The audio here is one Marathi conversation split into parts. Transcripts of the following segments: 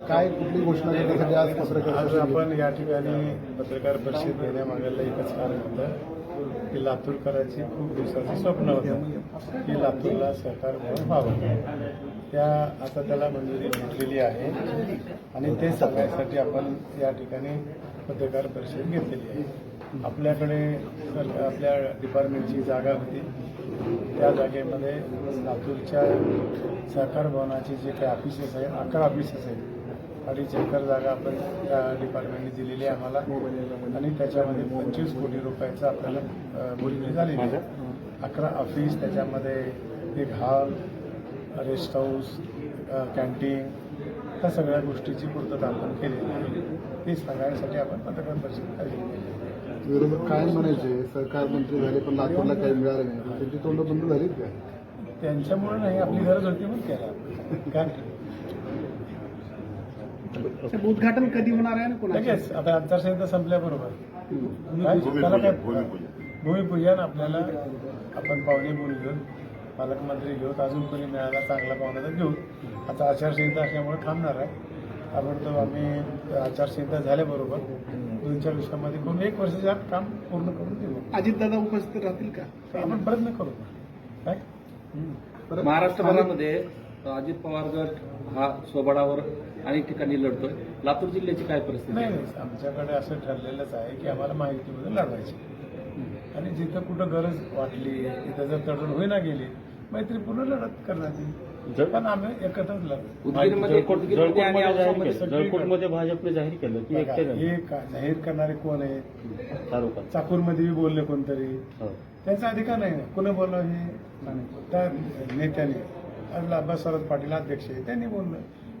काय कुठली घोषणा करण्यासाठी आज पत्रकार आज आपण या ठिकाणी पत्रकार परिषद घेण्यामागेला एकच कारण होतं की लातूरकरांची खूप दिवसाचं स्वप्न होतं की लातूरला सहकार भवन व्हावं. त्या आता त्याला मंजुरी भेटलेली आहे आणि ते सांगण्यासाठी आपण या ठिकाणी पत्रकार परिषद घेतलेली आहे. आपल्याकडे सर आपल्या डिपार्टमेंटची जागा होती. त्या जागेमध्ये लातूरच्या सहकार भवनाची जे काही ऑफिसेस आहेत अकरा ऑफिसेस आहेत अडीच एकर जागा आपण त्या डिपार्टमेंटने दिलेली आहे आम्हाला. आणि त्याच्यामध्ये पंचवीस कोटी रुपयाचं आपल्याला बोलणी झालेली आहे. अकरा ऑफिस त्याच्यामध्ये एक हॉल रेस्ट हाऊस कॅन्टीन त्या सगळ्या गोष्टीची पूर्तता आपण केलेली आहे. ते सांगण्यासाठी आपण पत्रकार परिषद काढली विरोधक काय म्हणायचे सरकार मंत्री झाले पण लातूरला काही मिळालं नाही. त्यांची तोंड बंद झालीत का? त्यांच्यामुळे नाही आपली गरज होती म्हणून केला काय साहेब, उद्घाटन कधी होणार आहे कोणाच्या लगेच आता आचारसंहिता संपल्याबरोबर. काय? त्याला काय भूमिपूजन. आपल्याला आपण पाहुणे बोलू घेऊन पालकमंत्री घेऊत अजून कोणी मिळाला चांगला पाहुणा तर घेऊ आता आचारसंहिता असल्यामुळे थांबणार आहे. ताबडतोब आम्ही आचारसंहिता झाल्याबरोबर दोन चार दिवसामध्ये करून एक वर्षाच्या आत काम पूर्ण करून देऊ. अजितदादा उपस्थित राहतील का? आपण प्रयत्न करू. काय? महाराष्ट्रभरामध्ये अजित पवार गट हा सोबडावर अनेक ठिकाणी लढतोय. लातूर जिल्ह्याची काय परिस्थिती नाही आहे? नाही आमच्याकडे असं ठरलेलंच आहे की आम्हाला माहितीमध्ये लढवायची. आणि जिथं कुठं गरज वाटली तिथं जर तडण होईना गेली मैत्रीपूर्ण लढत करण्यात येईल पण आम्ही एकत्रच उदगीरमध्ये आणि जळकोटमध्ये औसामध्ये भाजपने जाहीर केलं. की हे का- जाहीर करणारे कोण आहेत? तालुका. चाकूरमध्ये बी बोलले कोणतरी. हो. त्यांचा अधिकार नाही ना. कोणी बोललं हे? त्या नेत्याने. आपला अब्बासराव पाटील अध्यक्ष आहे त्यांनी बोललं.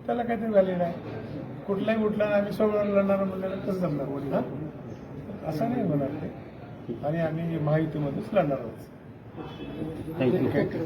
त्याला काहीतरी व्हॅलिड आहे. कुठलाही उठला आम्ही सोबत लढणार म्हणलेलं कसं जमणार हा? असं नाही होणार ते. आणि आम्ही महायुतीमध्येच लढणार आहोत. थँक्यू